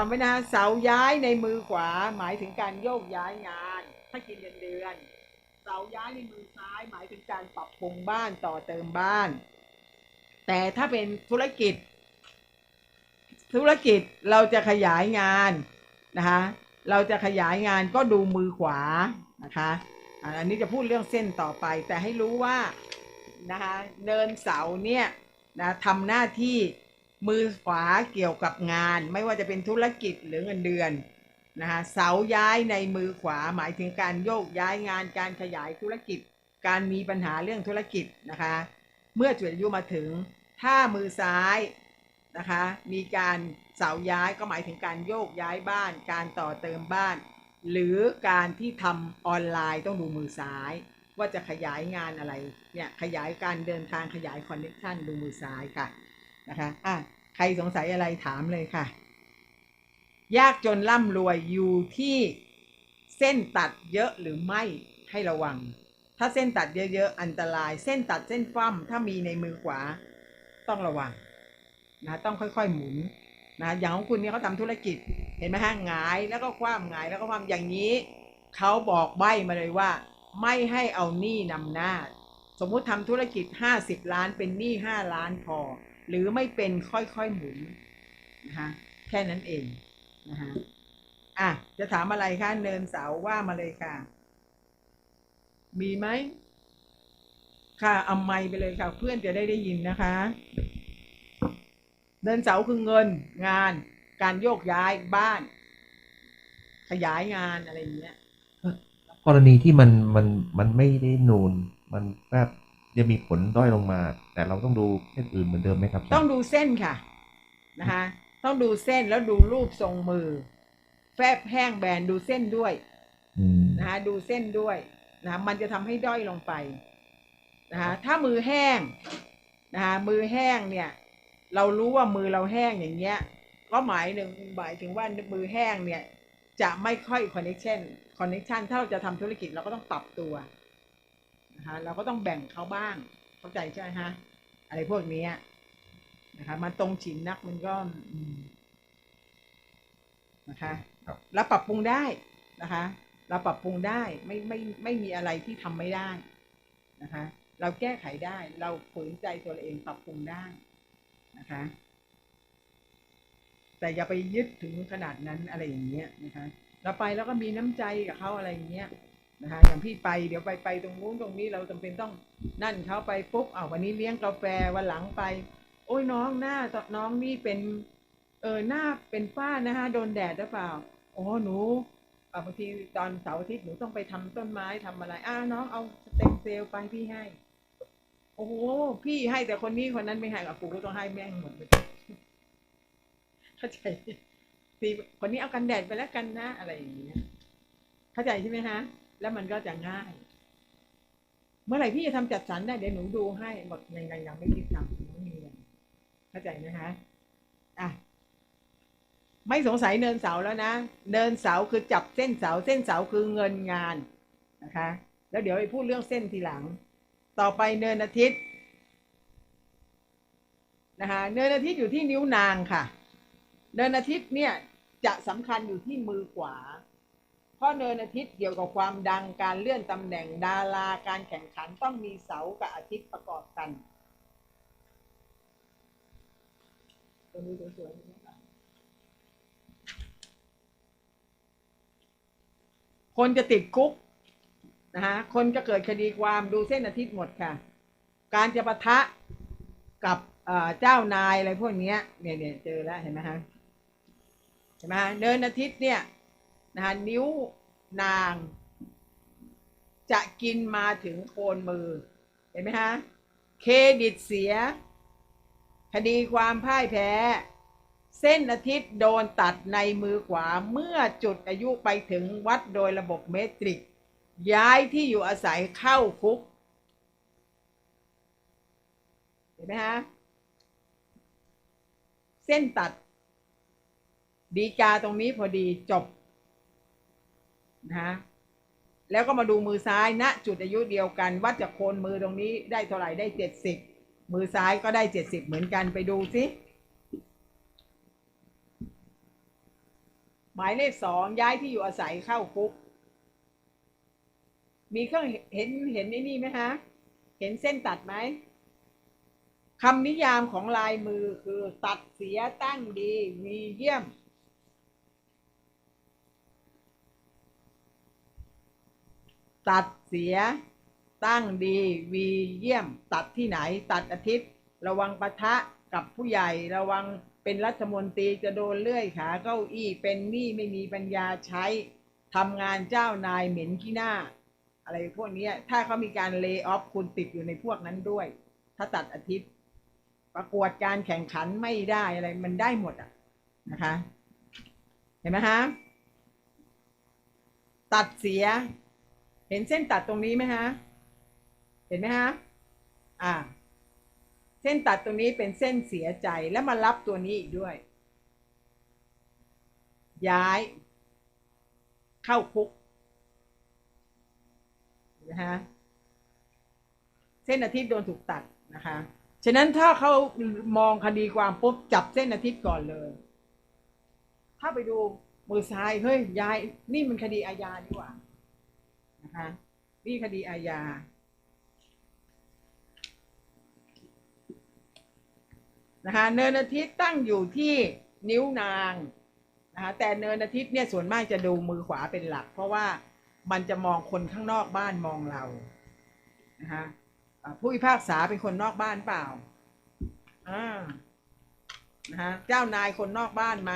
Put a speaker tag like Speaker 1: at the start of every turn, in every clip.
Speaker 1: จำไว้นะเสาย้ายในมือขวา หมายถึงการโยกย้ายงาน ถ้ากินเดือนเดือน เสาย้ายในมือซ้าย หมายถึงการปรับปรุงบ้านต่อเติมบ้าน แต่ถ้าเป็นธุรกิจ ธุรกิจเราจะขยายงานนะคะเราจะขยายงานก็ดูมือขวานะคะอันนี้จะพูดเรื่องเส้นต่อไป แต่ให้รู้ว่านะคะเนินเสาเนี่ยนะทำหน้าที่ มือขวาเกี่ยวกับงาน ไม่ว่าจะเป็นธุรกิจหรือเงินเดือนนะคะเสาย้ายในมือขวาหมายถึงการโยกย้ายงานการขยายธุรกิจ การมีปัญหาเรื่องธุรกิจนะคะ เมื่อจุดอายุมาถึงถ้ามือซ้ายนะคะมีการเสาย้ายก็หมายถึงการโยกย้ายบ้าน การต่อเติมบ้าน หรือการที่ทำออนไลน์ต้องดูมือซ้าย ว่าจะขยายงานอะไรเนี่ยขยายการเดินทางขยายคอนเนคชันดูมือซ้ายค่ะนะคะอะ ใครสงสัยอะไรถามเลยค่ะ ยากจนร่ำรวยอยู่ที่เส้นตัดเยอะหรือไม่ให้ระวัง ถ้าเส้นตัดเยอะๆ อันตราย เส้นตัดเส้นฟั่มถ้ามีในมือขวาต้องระวังนะต้องค่อยๆหมุนนะอย่างของคุณเนี่ยเขาทำธุรกิจเห็นไหมฮะหงายแล้วก็คว่ำหงายแล้วก็คว่ำอย่างนี้เขาบอกใบ้มาเลยว่า ไม่ให้เอาหนี้นำหน้า สมมุติทำธุรกิจ 50 ล้านเป็นหนี้5ล้านพอ หรือไม่เป็นค่อยๆหมุนนะคะแค่นั้นเองนะคะอะจะถามอะไรคะเนินเสาว่ามาเลยค่ะ มีไหมค่ะเอาไมค์ไปเลยค่ะ เพื่อนจะได้ได้ยินนะคะเดินเสาคือเงินงาน การโยกย้ายบ้าน ขยายงานอะไรอย่างเงี้ย
Speaker 2: กรณีที่มันมันมันไม่ได้นูน มันแบบ จะมีผลด้อยลงมา แต่เราต้องดูเส้นอื่นเหมือนเดิมไหมครับ
Speaker 1: ต้องดูเส้นค่ะนะคะ ต้องดูเส้นแล้วดูรูปทรงมือ แฟบแห้งแบนดูเส้นด้วย
Speaker 2: อืม
Speaker 1: นะคะดูเส้นด้วยนะคะมันจะทำให้ด้อยลงไปนะคะถ้ามือแห้งนะคะมือแห้งเนี่ย เรารู้ว่ามือเราแห้งอย่างเงี้ย ก็หมายหนึ่งหมายถึงว่ามือแห้งเนี่ย จะไม่ค่อยคอนเน c t ชันคอนเน c t ชันถ้าเราจะทำธุรกิจเราก็ต้องปรับตัว นะคะเราก็ต้องแบ่งเขาบ้าง เข้าใจใช่ไหมฮะอะไรพวกเนี้ยนะคะมันตรงฉินนักมันก็อืมนะคะ
Speaker 2: ครับ
Speaker 1: แล้วปรับปรุงได้นะคะ เราปรับปรุงได้ไม่ไม่ไม่มีอะไรที่ทำไม่ได้นะคะ เราแก้ไขได้เราฝืนใจตัวเราเองปรับปรุงได้นะคะ แต่อย่าไปยึดถึงขนาดนั้นอะไรอย่างเงี้ยนะคะเราไปแล้วก็มีน้ำใจกับเขาอะไรอย่างเงี้ย นะคะอย่างพี่ไปเดี๋ยวไปไปตรงนู้นตรงนี้เราจำเป็นต้องนั่นเขาไปปุ๊บอ้าววันนี้เลี้ยงกาแฟวันหลังไป โอ้ยน้องหน้าน้องนี่เป็นเออหน้าเป็นฝ้านะคะโดนแดดหรือเปล่าโอ้หนูบางทีตอนเสาร์อาทิตย์หนูต้องไปทำต้นไม้ทำอะไรอ่าน้องเอาสเต็มเซลล์ไปพี่ให้ โอ้โหพี่ให้แต่คนนี้คนนั้นไม่ให้กับกูก็ต้องให้แม่งหมดเลยเข้าใจตีคนนี้เอากันแดดไปแล้วกันนะอะไรอย่างเงี้ยเข้าใจใช่ไหมฮะ แล้วมันก็จะง่าย เมื่อไหร่พี่จะทำจัดสรรได้เดี๋ยวหนูดูให้หมดยังยังยังไม่คิดทำไม่มีเงินเข้าใจนะฮะอะไม่สงสัยเนินเสาแล้วนะเนินเสาคือจับเส้นเสาเส้นเสาคือเงินงานนะคะ แล้วเดี๋ยวไปพูดเรื่องเส้นทีหลัง ต่อไปเนินอาทิตย์นะคะเนินอาทิตย์อยู่ที่นิ้วนางค่ะ เนินอาทิตย์เนี่ยจะสำคัญอยู่ที่มือขวา เพราะเนินอาทิตย์เกี่ยวกับความดังการเลื่อนตำแหน่งดาราการแข่งขันต้องมีเสากับอาทิตย์ประกอบกันตัวนี้สวยๆนะครับคนจะติดคุกนะฮะคนจะเกิดคดีความดูเส้นอาทิตย์หมดค่ะ การจะปะทะกับเจ้านายอะไรพวกเนี้เนี่ยเนี่ยเจอแล้วเห็นไหมฮะเห็นไหมฮะเนินอาทิตย์เนี่ย นะฮะนิ้วนาง จะกินมาถึงโคนมือ เห็นไหมฮะเครดิตเสีย คดีความพ่ายแพ้ เส้นอาทิตย์โดนตัดในมือขวาเมื่อจุดอายุไปถึงวัดโดยระบบเมตริก ย้ายที่อยู่อาศัยเข้าคุก เห็นไหมฮะเส้นตัด ดีกาตรงนี้พอดีจบ นะแล้วก็มาดูมือซ้ายณจุดอายุเดียวกันวัดจากโคนมือตรงนี้ได้เท่าไหร่ได้เจ็ดสิบมือซ้ายก็ได้เจ็ดสิบเหมือนกันไปดูสิหมายเลขสองย้ายที่อยู่อาศัยเข้าคุก มีเครื่องเห็นเห็นไอ้นี่ไหมฮะ เห็นเส้นตัดไหมคำนิยามของลายมือคือตัดเสียตั้งดี มีเยี่ยม ตัดเสีย ตั้งดีวีเยี่ยม ตัดที่ไหน ตัดอาทิตย์ ระวังปะทะกับผู้ใหญ่ระวังเป็นรัฐมนตรีจะโดนเลื่อยขาเก้าอี้เป็นหนี้ไม่มีปัญญาใช้ทำงานเจ้านายเหม็นขี้หน้า อะไรพวกนี้ถ้าเขามีการเล y o อ f คุณติดอยู่ในพวกนั้นด้วย ถ้าตัดอาทิตย์ ประกวดการแข่งขันไม่ได้อะไรมันได้หมดอะนะคะ เห็นไหมฮะตัดเสีย เห็นเส้นตัดตรงนี้ไหมฮะ เห็นไหมฮะ อ่า เส้นตัดตรงนี้เป็นเส้นเสียใจแล้วมารับตัวนี้อีกด้วย ย้าย เข้าคุกนะฮะ เส้นอาทิตย์โดนถูกตัดนะคะ ฉะนั้นถ้าเขามองคดีความปุ๊บจับเส้นอาทิตย์ก่อนเลย ถ้าไปดูมือซ้าย เฮ้ย ย้าย นี่มันคดีอาญาดีกว่า นะคะนี่คดีอาญานะคะเนินอาทิตย์ตั้งอยู่ที่นิ้วนางนะคะแต่เนินอาทิตย์เนี่ยส่วนมากจะดูมือขวาเป็นหลัก เพราะว่ามันจะมองคนข้างนอกบ้านมองเรานะคะผู้พิพากษาเป็นคนนอกบ้านเปล่าอ่านะคะเจ้านายคนนอกบ้านไหม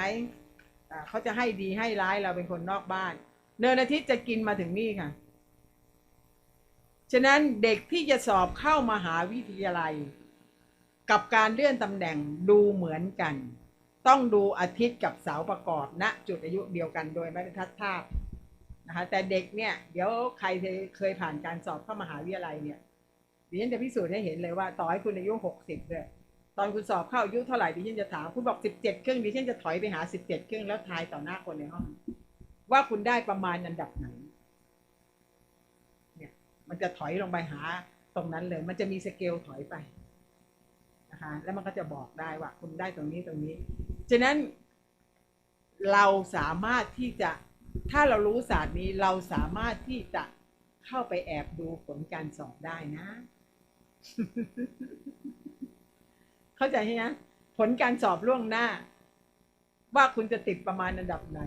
Speaker 1: เขาจะให้ดีให้ร้ายเราเป็นคนนอกบ้าน เนินอาทิตย์จะกินมาถึงนี่ค่ะ ฉะนั้นเด็กที่จะสอบเข้ามหาวิทยาลัย กับการเลื่อนตำแหน่งดูเหมือนกัน ต้องดูอาทิตย์กับเสาประกอบณจุดอายุเดียวกันโดยไม่ได้ทัดทาบนะคะแต่เด็กเนี่ยเดี๋ยวใครเคยผ่านการสอบเข้ามหาวิทยาลัยเนี่ยดิฉันจะพิสูจน์ให้เห็นเลยว่าต่อให้คุณอายุหกสิบเลยตอนคุณสอบเข้าอายุเท่าไหร่ดิฉันจะถามคุณบอกสิบเจ็ดครึ่งดิฉันจะถอยไปหาสิบเจ็ดครึ่งแล้วทายต่อหน้าคนในห้องว่าคุณได้ประมาณอันดับไหน มันจะถอยลงไปหาตรงนั้นเลย มันจะมีสเกลถอยไปนะคะแล้วมันก็จะบอกได้ว่าคุณได้ตรงนี้ตรงนี้ ฉะนั้นเราสามารถที่จะถ้าเรารู้ศาสตร์นี้เราสามารถที่จะเข้าไปแอบดูผลการสอบได้นะ เข้าใจไหมนะผลการสอบล่วงหน้า ว่าคุณจะติดประมาณอันดับไหน